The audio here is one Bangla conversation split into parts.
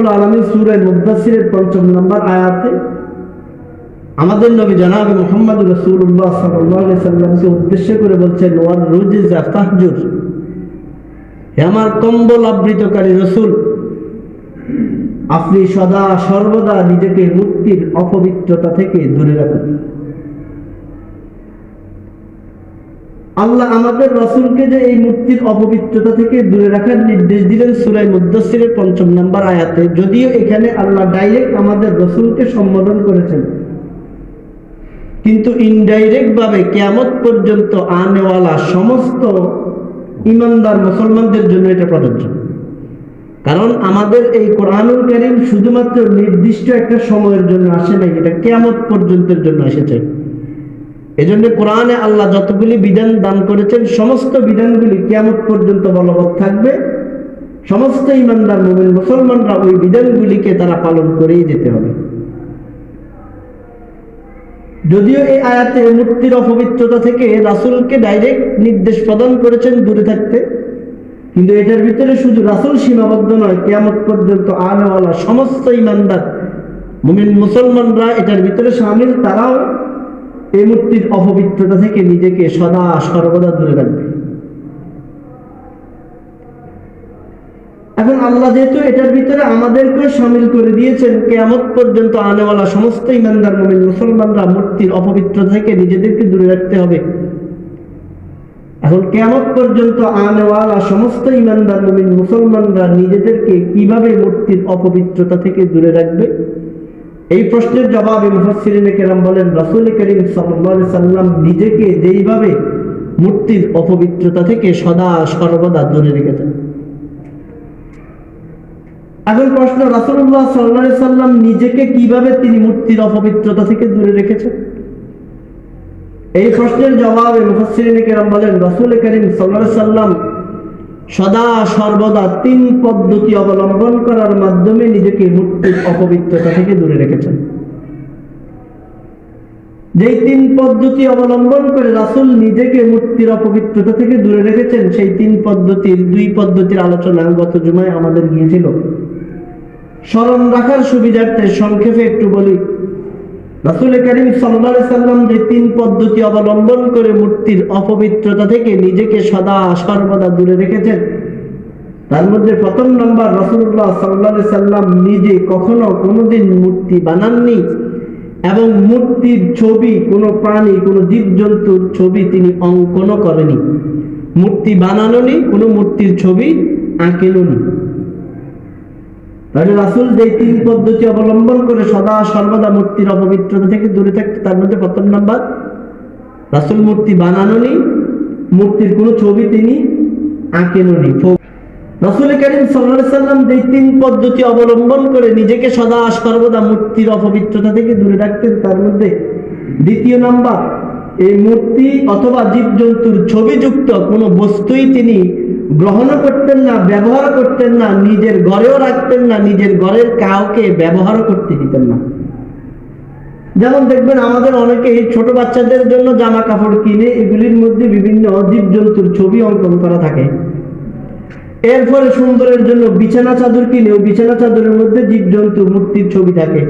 রব্বুল আলমী সুরের মুদাসিরের পঞ্চম নম্বর আয়াতে আমাদের নবী জানাব মোহাম্মদ রসুল্লাহ সাল্লামকে উদ্দেশ্য করে বলছেন হে আমার কম্বল আবৃতকারী রসুল, আপনি সদা সর্বদা নিজেকে মূর্তির অপবিত্রতা থেকে দূরে রাখুন। আল্লাহ আমাদের রসুলকে যে এই মূর্তির অপবিত্রতা থেকে দূরে রাখার নির্দেশ দিলেন সুরাই মুদাসিরের পঞ্চম নাম্বার আয়াতে, যদিও এখানে আল্লাহ ডাইরেক্ট আমাদের রসুলকে সম্বোধন করেছেন। কিন্তু ইনডাইরেক্ট ভাবে কেয়ামত পর্যন্ত আনেওয়ালা সমস্ত ইমানদার মুসলমানদের জন্য এটা প্রযোজ্য। কারণ আমাদের এই কোরআনুল কারিম শুধুমাত্র নির্দিষ্ট একটা সময়ের জন্য আসে নাই, এটা কেয়ামত পর্যন্তের জন্য এসেছে। এজন্য কোরআনে আল্লাহ যতগুলি বিধান দান করেছেন, সমস্ত বিধানগুলি কেয়ামত পর্যন্ত বলবৎ থাকবে। সমস্ত ইমানদার মোমিন মুসলমানরা ওই বিধানগুলিকে তারা পালন করেই যেতে হবে। যদিও এই আয়াতে মূর্তির অপবিত্রতা থেকে রাসুলকে ডাইরেক্ট নির্দেশ প্রদান করেছেন দূরে থাকতে, কিন্তু এটার ভিতরে শুধু রাসুল সীমাবদ্ধ নয়, কেয়ামত পর্যন্ত আনেওয়ালা সমস্ত ইমানদার মুমিন মুসলমানরা এটার ভিতরে সামিল, তারাও এই মূর্তির অপবিত্রতা থেকে নিজেকে সদা সর্বদা দূরে রাখবে। এখন আল্লাহ যেহেতু এটার ভিতরে আমাদেরকেও সামিল করে দিয়েছেন, কেয়ামত পর্যন্ত আনেওয়ালা সমস্ত ইমানদার মুমিন মুসলমানরা মূর্তির অপবিত্রতা থেকে নিজেদেরকে দূরে রাখতে হবে। এখন কেয়ামত পর্যন্ত আনেওয়ালা সমস্ত ইমানদার মুমিন মুসলমানরা নিজেদেরকে কীভাবে মূর্তির অপবিত্রতা থেকে দূরে রাখবে? এই প্রশ্নের জবাবে মুফাসসিরিনে কেরাম বলেন, রাসূল করিম সাল্লাম নিজেকে যেইভাবে মূর্তির অপবিত্রতা থেকে সদা সর্বদা দূরে রেখেছেন এখন প্রশ্ন, রাসূলুল্লাহ সাল্লাল্লাহু আলাইহি সাল্লাম নিজেকে কীভাবে তিনি মূর্তির অপবিত্রতা থেকে দূরে রেখেছেন? এই প্রশ্নের জবাবে মুফাসসিরিনে কেরাম বলেন, রাসূল করিম সাল্লাল্লাহু সাল্লাম সদা সর্বদা তিন পদ্ধতি অবলম্বন করার মাধ্যমে নিজেকে মূর্তির অপবিত্রতা থেকে দূরে রেখেছেন। যেই তিন পদ্ধতি অবলম্বন করে রাসুল নিজেকে মূর্তির অপবিত্রতা থেকে দূরে রেখেছেন, সেই তিন পদ্ধতির দুই পদ্ধতির আলোচনা গত জুমায় আমাদের গিয়েছিল। স্মরণ রাখার সুবিধার্থে সংক্ষেপে একটু বলি রাসুল করিম সাল্লা সাল্লাম যে তিন পদ্ধতি অবলম্বন করে মূর্তির অপবিত্রতা থেকে নিজেকে সদা সর্বদা দূরে রেখেছেন, তার মধ্যে প্রথম নম্বর রসুল্লাহ সাল্লা সাল্লাম নিজে কখনো কোনোদিন মূর্তি বানাননি এবং মূর্তির ছবি, কোনো প্রাণী, কোনো জীবজন্তুর ছবি তিনি অঙ্কনও করেনি। মূর্তি বানানোনি, কোনো মূর্তির ছবি আঁকেননি। তাহলে রাসুল যে তিন পদ্ধতি অবলম্বন করে সদা সর্বদা মূর্তির অপবিত্রতা থেকে দূরে থাকতে, তার মধ্যে প্রথম নাম্বার, রাসুল মূর্তি বানানোনি মূর্তির কোনো ছবি তিনি আঁকেননি রসুল করিম তিন পদ্ধতি অবলম্বন করে নিজেকে সদা সর্বদা মূর্তির অপবিত্রতা থেকে দূরে রাখতেন, তার মধ্যে দ্বিতীয় নাম্বার, এই মূর্তি অথবা জীবজন্তুর ছবিযুক্ত কোনো বস্তুই তিনি গ্রহণও করতেন না ব্যবহার করতেন না, নিজের ঘরেও রাখতেন না, নিজের ঘরের কাউকে ব্যবহার করতে দিতেন না। যেমন দেখবেন আমাদের অনেকেই ছোট বাচ্চাদের জন্য জামা কাপড় কিনে এগুলির মধ্যে বিভিন্ন জীবজন্তুর ছবি অঙ্কন করা থাকে। এরপরে সুন্দরের জন্য বিছানা চাদর কিনেও বিছানা চাদরের মধ্যে জীবজন্তু মূর্তির ছবি থাকে।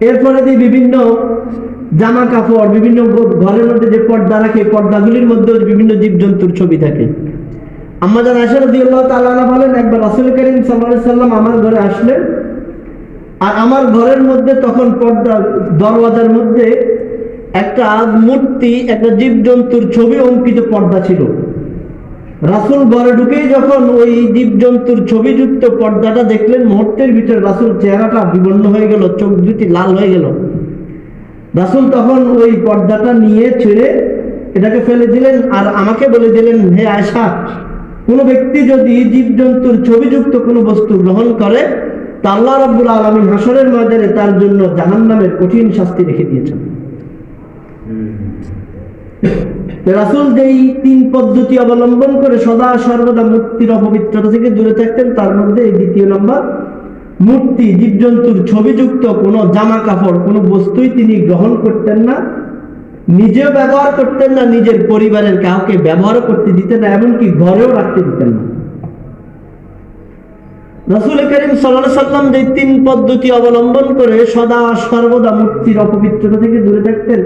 এরপরে দিয়ে বিভিন্ন জামা কাপড় বিভিন্ন ঘরের মধ্যে যে পর্দা রাখে, পর্দাগুলির মধ্যে বিভিন্ন জীবজন্তুর ছবি থাকে। আমাদের আশা রদি আল্লাহ তালা বলেন, একবার রাসুল করিম সাল্লাহ সাল্লাম আমার ঘরে আসলেন, আর আমার ঘরের মধ্যে তখন পর্দা, দরওয়াজার মধ্যে একটা মূর্তি একটা জীবজন্তুর ছবি অঙ্কিত পর্দা ছিল। রাসুল ঘরে ঢুকেই যখন ওই জীবজন্তুর ছবিযুক্ত পর্দাটা দেখলেন, মুহূর্তের ভিতরে রাসুল চেহারাটা বিবর্ণ হয়ে গেল, চোখ দুটি লাল হয়ে গেল। রাসুল তখন ওই পর্দাটা নিয়ে ছেড়ে এটাকে ফেলে দিলেন আর আমাকে বলে দিলেন, হে আয়সা কোনো ব্যক্তি যদি জীবজন্তুর ছবিযুক্ত কোনো বস্তু গ্রহণ করে, তা আল্লাহ রাব্বুল আলমী হাসরের ময়দানে তার জন্য জাহান নামের কঠিন শাস্তি রেখে দিয়েছেন। রাসুল যেই তিন পদ্ধতি অবলম্বন করে সদা সর্বদা মূর্তির অপবিত্রতা থেকে দূরে থাকতেন, তার মধ্যে এই দ্বিতীয় নম্বর মূর্তি জীবজন্তুর ছবিযুক্ত কোনো জামা কাপড় কোনো বস্তুই তিনি গ্রহণ করতেন না, নিজেও ব্যবহার করতেন না, নিজের পরিবারের কাউকে ব্যবহার করতে দিতেন না, এমনকি ঘরেও রাখতে দিতেন না। রসুল করিম সাল্লাহ সাল্লাম যে তিন পদ্ধতি অবলম্বন করে সদা সর্বদা মূর্তির অপবিত্রতা থেকে দূরে থাকতেন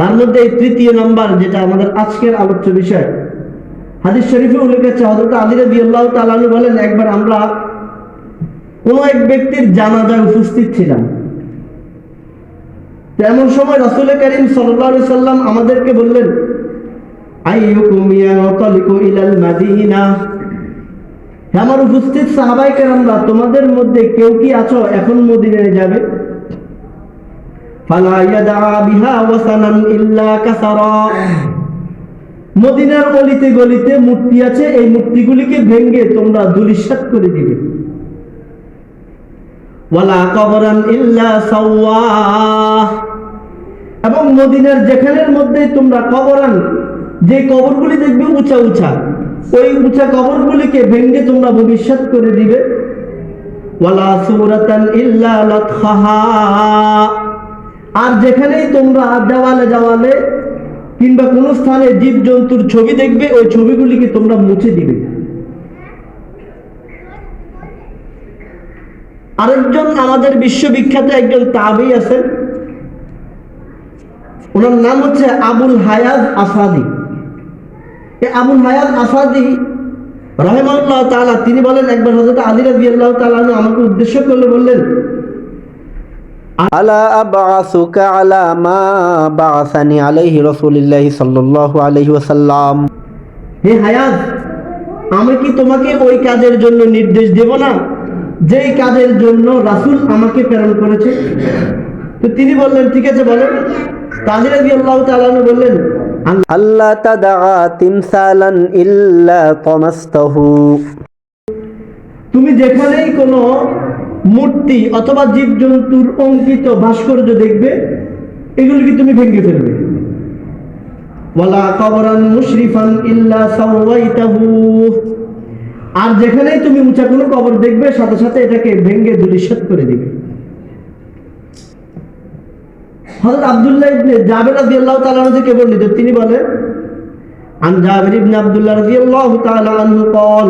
তার মধ্যে এই তৃতীয় নাম্বার, যেটা আমাদের আজকের আলোচ্য বিষয়। হাদিস শরীফে উল্লেখ আছে হজরত আলী রবি আল্লাহ তালু বলেন, একবার আমরা কোনো এক ব্যক্তির জানাজায় উপস্থিত ছিলাম। এমন সময় রসুল করিম সাল্লাহ সাল্লাম আমাদেরকে বললেন আমার উপস্থিত সাহাবাই কেরামরা, তোমাদের মধ্যে কেউ কি আছো? এখন মদিনায় যাবে? মদিনার গলিতে মূর্তি আছে, এই মূর্তিগুলিকে ভেঙ্গে তোমরা দুলিশাত করে দিবে। ওয়ালা কবরান ইল্লা এবং মদিনার যেখানের মধ্যে তোমরা কবরান, যে কবরগুলি দেখবে উঁচা উঁচা, ওই উঁচা কবরগুলিকে ভেঙ্গে তোমরা ভবিষ্যৎ করে দিবে। ওয়ালা সুরাতান ইল্লা আর যেখানেই তোমরা দেওয়ালে দেওয়ালে কিংবা কোন স্থানে জীব জন্তুর ছবি দেখবে, ওই ছবিগুলিকে তোমরা মুছে দিবে। আরেকজন আমাদের বিশ্ববিখ্যাত একজন তাবি আছেন। ওনার নাম হচ্ছে আবুল হায়াজ আসাদি। আবুল হায়াজ আসাদি রহেমাল্লাহ তাআলা, তিনি বলেন, একবার হযরত আলী রাদিয়াল্লাহু তাআলা আনহু আমাকে উদ্দেশ্য করলে বললেন আমি কি তোমাকে ওই কাজের জন্য নির্দেশ দেব না? যে কাজের জন্য রাসুল আমাকে প্রেরণ করেছে। তো তিনি বললেন ঠিক আছে বলেন তাদের বললেন আল্লাহ তুমি যেখানেই কোনো মূর্তি অথবা জীবজন্তুর অঙ্কিত ভাস্কর্য দেখবে এগুলিকে তুমি ভেঙে ফেলবে ওয়ালা কবরান মুশরিফান ইল্লা সাওয়াইতাহু আর যেখানেই তুমি উঁচা কোনো কবর দেখবে সাথে সাথে এটাকে ভেঙে ধূলিসাৎ করে দিবে হযরত আব্দুল্লাহ ইবনে জাবের রাদিয়াল্লাহু তাআলা আনহু থেকে বর্ণিত তিনি বলেন عن جابر بن عبد الله رضي الله تعالى عنه قال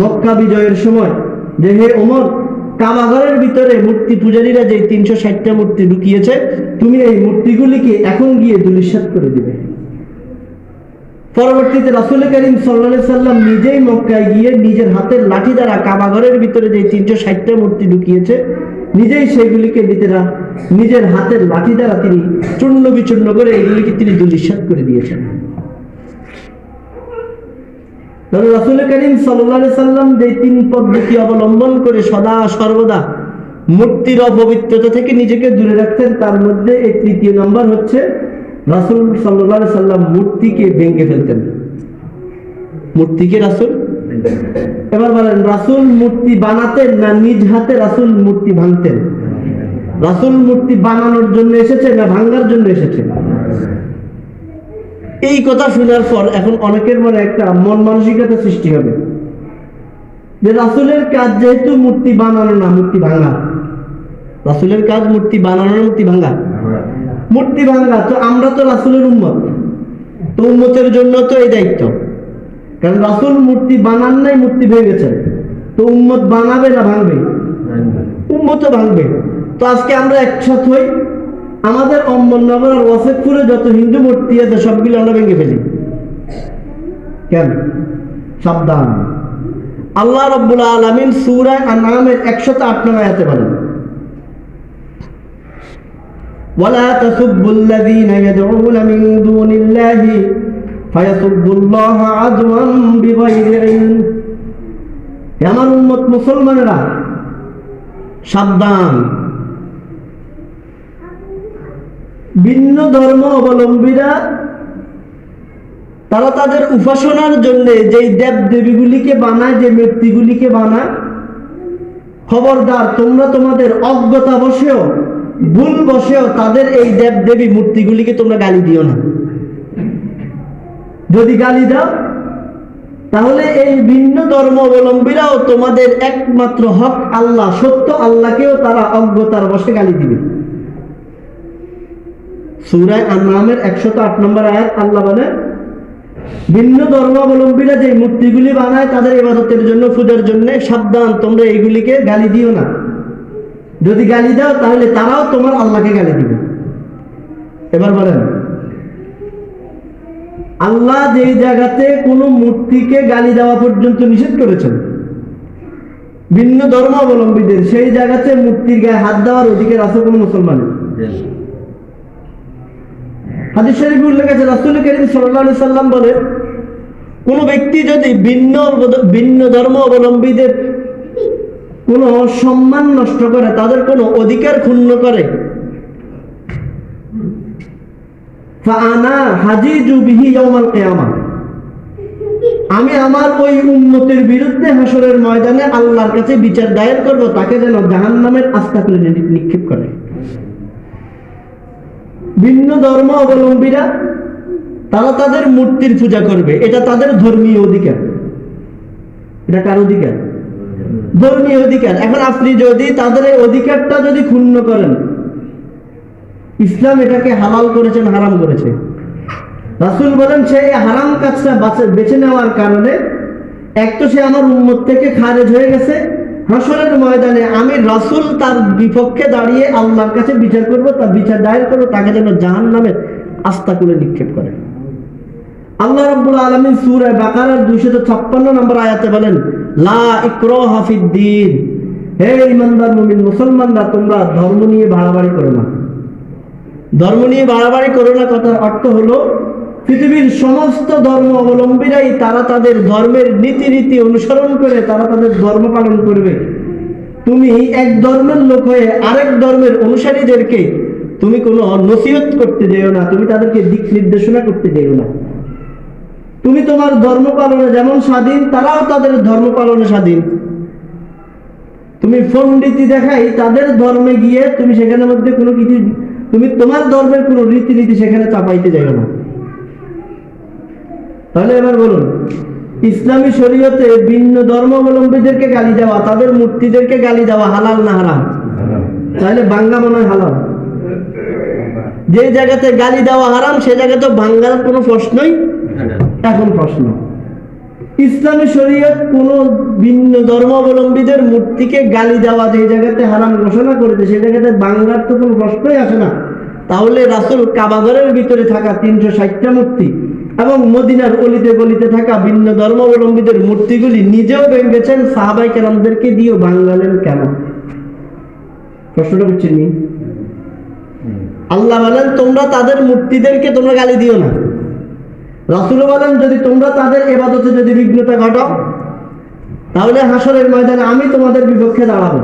মক্কা বিজয়ের সময় যে হে ওমর কাবাঘরের ভিতরে মূর্তি পূজারীরা যে তিনশো ষাটটা মূর্তি ঢুকিয়েছে, তুমি এই মূর্তিগুলিকে এখন গিয়ে দুলিশাত করে দিবে। পরবর্তীতে রাসুল করিম সাল্লা সাল্লাম নিজেই মক্কায় গিয়ে নিজের হাতের লাঠি দ্বারা কাবাঘরের ভিতরে যে তিনশো ষাটটা মূর্তি ঢুকিয়েছে, নিজেই সেগুলিকে নিজেরা নিজের হাতের লাঠি দ্বারা তিনি চূর্ণ বিচূর্ণ করে এগুলিকে তিনি দুলিশাত করে দিয়েছেন। রাসুল করিম সাল্লাহ সাল্লাম যে তিন পদ্ধতি অবলম্বন করে সদা সর্বদা মূর্তির অপবিত্রতা থেকে নিজেকে দূরে রাখতেন, তার মধ্যে এই তৃতীয় নম্বর হচ্ছে রাসুল সাল্লাহ সাল্লাম মূর্তিকে ভেঙে ফেলতেন। মূর্তিকে রাসুল? এবার বলেন, রাসুল মূর্তি বানাতেন না নিজ হাতে রাসুল মূর্তি ভাঙতেন? রাসুল মূর্তি বানানোর জন্য এসেছে না ভাঙ্গার জন্য এসেছে? এই কথা শোনার পর এখন অনেকের মনে একটা মন মানসিকতা সৃষ্টি হবে। যে রাসুলের কাজ যেহেতু মূর্তি বানানো না মূর্তি ভাঙা। রাসুলের কাজ মূর্তি বানানো না মূর্তি ভাঙা? মূর্তি ভাঙা তো আমরা তো রাসুলের উম্মত। তো উম্মতের জন্য তো এই দায়িত্ব। কারণ রাসুল মূর্তি বানান নাই মূর্তি ভেঙেছেন তো উম্মত বানাবে না ভাঙবে? উম্মত ভাঙবে। তো আজকে আমরা একসাথ হই আমাদের অম্বলনগর আর ওয়াসেকপুরে যত হিন্দু মূর্তি আছে সবগুলো আমরা ভেঙে ফেলি কেন সাবধান আল্লাহ রব্বুল আলমিন সুরায় আনামের একশত আট নয় আয়াতে বলেন ولا تسبوا الذين يدعون من دون الله فيسبوا الله عدوا بغير علم হে আমার উম্মত মুসলমানেরা সাবধান ভিন্ন ধর্ম অবলম্বীরা, তারা তাদের উপাসনার জন্য যেই দেব দেবীগুলিকে বানায়, যে মূর্তিগুলিকে বানায়, খবরদার, তোমরা তোমাদের অজ্ঞতা বসেও, ভুল বসেও তাদের এই দেব দেবী মূর্তিগুলিকে তোমরা গালি দিও না। যদি গালি দাও, তাহলে এই ভিন্ন ধর্ম অবলম্বীরাও তোমাদের একমাত্র হক আল্লাহ, সত্য আল্লাহকেও তারা অজ্ঞতার বসে গালি দিবে। সুরায় আন্নামের একশত আট নম্বর আয়াত আল্লাহ বলে, ভিন্ন ধর্মাবলম্বীরা যে মূর্তিগুলি বানায় তাদের ইবাদতের জন্য পূজার জন্য সাবধান, তোমরা এইগুলিকে গালি দিও না। যদি গালি দাও তাহলে তারাও তোমার আল্লাহকে গালি দিবে। এবার বলেন, আল্লাহ যেই জায়গাতে কোনো মূর্তিকে গালি দেওয়া পর্যন্ত নিষেধ করেছেন, ভিন্ন ধর্মাবলম্বীদের, সেই জায়গাতে মূর্তির গায়ে হাত দেওয়ার অধিকার আছে কোনো মুসলমানের? হাদিস শরীফে উল্লেখ আছে, রাসূল করিম সাল্লাল্লাহু সাল্লাম বলে কোন ব্যক্তি যদি ভিন্ন ভিন্ন ধর্ম অবলম্বীদের কোন সম্মান নষ্ট করে, তাদের কোনো অধিকার ক্ষুণ্ণ করে। আমি আমার ওই উন্নতির বিরুদ্ধে হাসরের ময়দানে আল্লাহর কাছে বিচার দায়ের করব, তাকে যেন জাহান্নামের আস্থা করে নিক্ষেপ করে। ভিন্ন ধর্ম অবলম্বীরা, তারা তাদের মূর্তির পূজা করবে। এটা তাদের ধর্মীয় অধিকার। এটা কার অধিকার? ধর্মীয় অধিকার। এখন আপনি যদি তাদের এই অধিকারটা যদি ক্ষুণ্ণ করেন, ইসলাম এটাকে হালাল করেছেন হারাম করেছে? রাসুল বলেন, সে হারাম কাজটা বাছে- নেওয়ার কারণে এক তো সে আমার উম্মত থেকে খারেজ হয়ে গেছে হাসরের ময়দানে আমি রাসুল তার বিপক্ষে দাঁড়িয়ে আল্লাহর কাছে বিচার করব, তার বিচার দায়ের করব, তাকে যেন জাহান নামে আস্থা করে নিক্ষেপ করে। আল্লাহ রাব্বুল আলামিন সূরা বাকারার 256 নম্বর আয়াতে বলেন, লা ইকরাহা ফিদ্দিন হে ঈমানদার মুমিন, মুসলমানরা, তোমরা ধর্ম নিয়ে বাড়াবাড়ি করো না। ধর্ম নিয়ে বাড়াবাড়ি করো না কথার অর্থ হলো পৃথিবীর সমস্ত ধর্ম অবলম্বীরাই তারা তাদের ধর্মের নীতি অনুসরণ করে তারা তাদের ধর্ম পালন করবে। তুমি এক ধর্মের লোক হয়ে আরেক ধর্মের অনুসারীদেরকে তুমি কোনো নসিহত করতে যেও না, তুমি তাদেরকে দিক নির্দেশনা করতে যেও না। তুমি তোমার ধর্ম পালনে যেমন স্বাধীন, তারাও তাদের ধর্ম পালনে স্বাধীন। তুমি পণ্ডিতি দেখাই তাদের ধর্মে গিয়ে তুমি সেখানে মধ্যে কোনো কিছু, তুমি তোমার ধর্মের কোনো রীতিনীতি সেখানে চাপাইতে যাবে না। তাহলে এবার বলুন ইসলামী শরীয়তে ভিন্ন ধর্মাবলম্বীদেরকে গালি দেওয়া তাদের মূর্তিদেরকে গালি দেওয়া হালাল না হারাম? তাহলে বাঙ্গা মনে হয় হালাল। যে জায়গাতে গালি দেওয়া হারাম সে জায়গাতে বাঙ্গার কোনো প্রশ্নই এখন প্রশ্ন। ইসলামী শরীয়ত কোন ভিন্ন ধর্মাবলম্বীদের মূর্তিকে গালি দেওয়া যে জায়গাতে হারাম ঘোষণা করেছে সেই জায়গাতে বাংলার তো কোনো প্রশ্নই আসে না। তাহলে রাসুল কাবাগরের ভিতরে থাকা তিনশো ষাটটা মূর্তি এবং মদিনার অলিতে গলিতে থাকা ভিন্ন ধর্মাবলম্বীদের মূর্তিগুলি নিজেও ভেঙেছেন সাহাবাই কেরামদেরকে দিয়েও বাংলালেন কেন? প্রশ্নটা বুঝছেন আল্লাহ বলেন, তোমরা তাদের মূর্তিদেরকে তোমরা গালি দিও না। রাসুল বলেন, যদি তোমরা তাদের এবাদতে যদি বিঘ্নতা ঘটাও, তাহলে হাসরের ময়দানে আমি তোমাদের বিপক্ষে দাঁড়াবো।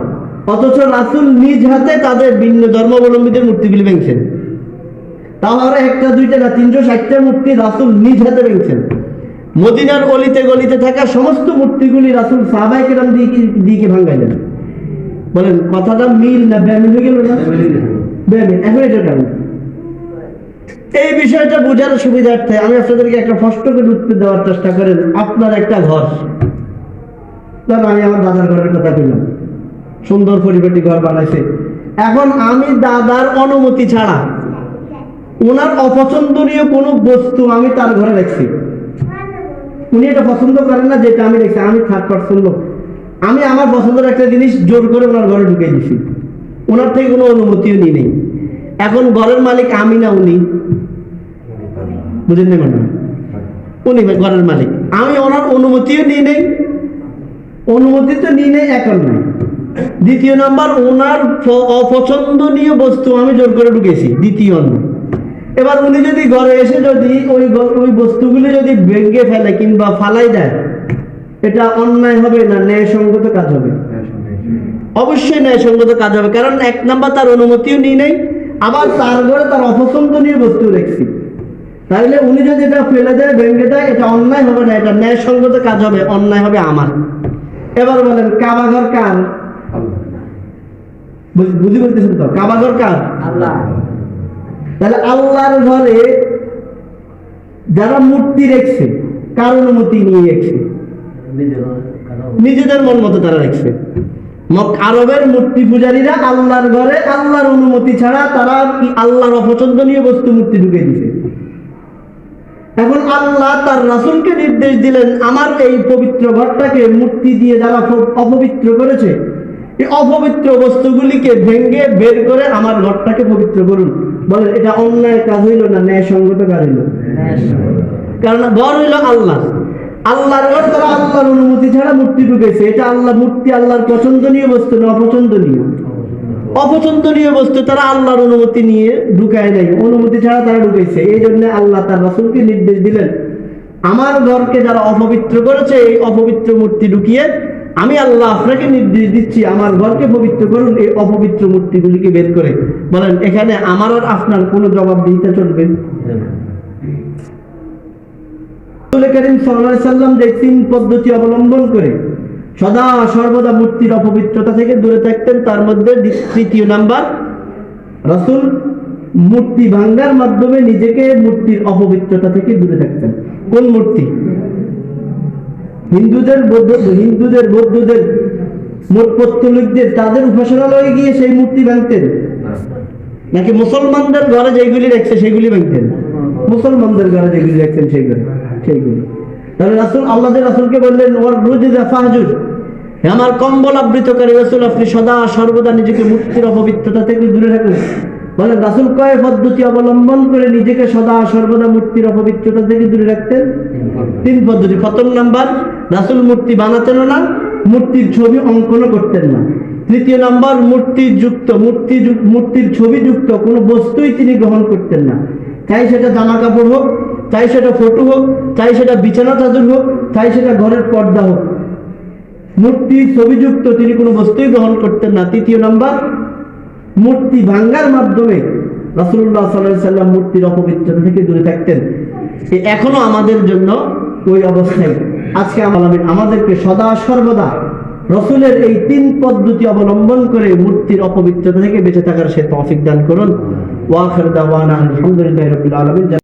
অথচ রাসুল নিজ হাতে তাদের ভিন্ন ধর্মাবলম্বীদের মূর্তিগুলি ভেঙছেন। আরও একটা দুইটা না তিনশো ষাটটা মূর্তি রাসুল নিজ হাতে ভেঙছেন মদিনার গলিতে গলিতে থাকা সমস্ত মূর্তিগুলি রাসুল সাহাবাই কেরাম দিয়ে কি দিয়ে কি ভাঙ্গাইলেন বলেন কথাটা মিল না ব্যামিল হয়ে গেল না? ব্যামিল এখন এটা কেন এই বিষয়টা বোঝার সুবিধার্থে আমি আপনাদেরকে একটা স্পষ্ট করে উত্তর দেওয়ার চেষ্টা করেন আপনার একটা ঘর। ধরুন আমি আমার দাদার ঘরের কথা বললাম সুন্দর পরিপাটি ঘর বানাইছে। এখন আমি দাদার অনুমতি ছাড়া ওনার অপছন্দনীয় কোনো বস্তু আমি তার ঘরে রাখছি। উনি এটা পছন্দ করেন না, যেটা আমি দেখছি আমি থার্ড পার্সন লোক। আমি আমার পছন্দের একটা জিনিস জোর করে ওনার ঘরে ঢুকে দিছি ওনার থেকে কোনো অনুমতিও নিই নেই। এখন ঘরের মালিক আমি না উনি? বুঝেন না উনি ঘরের মালিক। আমি ওনার অনুমতিও নিই নেই। অনুমতি তো নিই নেই, এখন নাই। দ্বিতীয় নাম্বার, ওনার অপছন্দনীয় বস্তু আমি জোর করে ঢুকেছি দ্বিতীয় অন্য এবার উনি যদি ঘরে এসে যদি ওই ওই বস্তুগুলি যদি ভেঙে ফেলে কিংবা ফালাই দেয় এটা অন্যায় হবে না ন্যায়সঙ্গত কাজ হবে? অবশ্যই ন্যায়সঙ্গত কাজ হবে কারণ এক নাম্বার তার অনুমতিও নিই নেই আবার তার ঘরে তার অপছন্দনীয় বস্তু রেখেছি। তাইলে উনি যদি এটা ফেলে দেয় ভেঙে দেয় এটা অন্যায় হবে না এটা ন্যায়সঙ্গত কাজ হবে অন্যায় হবে আমার। এবার বলেন কাবাঘর কার? বুঝ- বুঝি বলতেছেন তো? কাবাঘর কার? আল্লাহ। তাহলে আল্লাহর ঘরে যারা মূর্তি রেখছে কার অনুমতি নিয়ে রেখছে? নিজেদের মন মতো তারা রেখছে। আরবের মূর্তি পূজারীরা আল্লাহর ঘরে আল্লাহর অনুমতি ছাড়া তারা আল্লাহর অপছন্দনীয় বস্তু মূর্তি ঢুকে দিছে এখন আল্লাহ তার রাসূলকে নির্দেশ দিলেন আমার এই পবিত্র ঘরটাকে মূর্তি দিয়ে যারা অপ- অপবিত্র করেছে এই অপবিত্র বস্তুগুলিকে ভেঙ্গে বের করে আমার ঘরটাকে পবিত্র করুন। বলেন এটা অন্যায় কাজ হইল না ন্যায়সঙ্গত কাজ হইল? কারণ ঘর হইল আল্লাহ। আল্লাহর তারা আল্লাহর অনুমতি ছাড়া মূর্তি ঢুকেছে। এটা আল্লাহ মূর্তি আল্লাহর পছন্দনীয় বস্তু না অপছন্দনীয়? অপছন্দনীয় বস্তু তারা আল্লাহর অনুমতি নিয়ে ঢুকায় নাই। অনুমতি ছাড়া তারা ঢুকেছে। এই জন্য আল্লাহ তার রাসূলকে নির্দেশ দিলেন আমার ঘরকে যারা অপবিত্র করেছে এই অপবিত্র মূর্তি ঢুকিয়ে আমি আল্লাহ আপনাকে নির্দেশ দিচ্ছি, আমার ঘরকে পবিত্র করুন, এই অপবিত্র মূর্তিগুলিকে বের করে। বলেন, এখানে আমার আর আপনার কোনো জবাবদিহিতা চলবে? করিম সাল্লাম যে তিন পদ্ধতি অবলম্বন করে, সদা সর্বদা মূর্তির অপবিত্রতা থেকে দূরে থাকতেন, তার মধ্যে তৃতীয় নাম্বার, রাসূল মূর্তি ভাঙ্গার মাধ্যমে নিজেকে মূর্তির অপবিত্রতা থেকে দূরে থাকতেন। কোন মূর্তি? হিন্দুদের বৌদ্ধ হিন্দুদের বৌদ্ধদের মোট পত্তলিকদের তাদের উপাসনালয়ে গিয়ে সেই মূর্তি ভাঙতেন, নাকি মুসলমানদের ঘরে যেগুলি রাখছে সেগুলি ভাঙতেন? মুসলমানদের ঘরে যেগুলি রাখছেন সেইগুলি সেইগুলি। তাহলে রাসুল আল্লাহ রাসুলকে বললেন ওর রুজিদা ফাহজুর আমার কম্বল আবৃতকারী রাসুল, আপনি সদা সর্বদা নিজেকে মূর্তির অপবিত্রতা থেকে দূরে রাখুন বলেন রাসুল কয় পদ্ধতি অবলম্বন করে নিজেকে সদা সর্বদা মূর্তির অপবিত্রতা থেকে দূরে রাখতেন। তিন পদ্ধতি। প্রথম নাম্বার রাসুল মূর্তি বানাতেন না মূর্তির ছবি অঙ্কনও করতেন না। তৃতীয় নাম্বার মূর্তি যুক্ত মূর্তি মূর্তির ছবি যুক্ত কোনো বস্তুই তিনি গ্রহণ করতেন না। চাই সেটা জামা কাপড় হোক চাই সেটা ফটো হোক চাই সেটা বিছানা চাদর হোক চাই সেটা ঘরের পর্দা হোক মূর্তি ছবিযুক্ত তিনি কোনো বস্তুই গ্রহণ করতেন না। তৃতীয় নাম্বার মূর্তি ভাঙ্গার মাধ্যমে রাসুল্লাহ সাল্লাহ সাল্লাম মূর্তির অপবিত্রতা থেকে দূরে থাকতেন। এখনও আমাদের জন্য ওই অবস্থায়। আজকে আমি আমাদেরকে সদা সর্বদা রসুলের এই তিন পদ্ধতি অবলম্বন করে মূর্তির অপবিত্রতা থেকে বেঁচে থাকার সে তৌফিক দান করুন। ওয়াখর দাওয়ান আলহামদুলিল্লাহ রবিল আলামিন।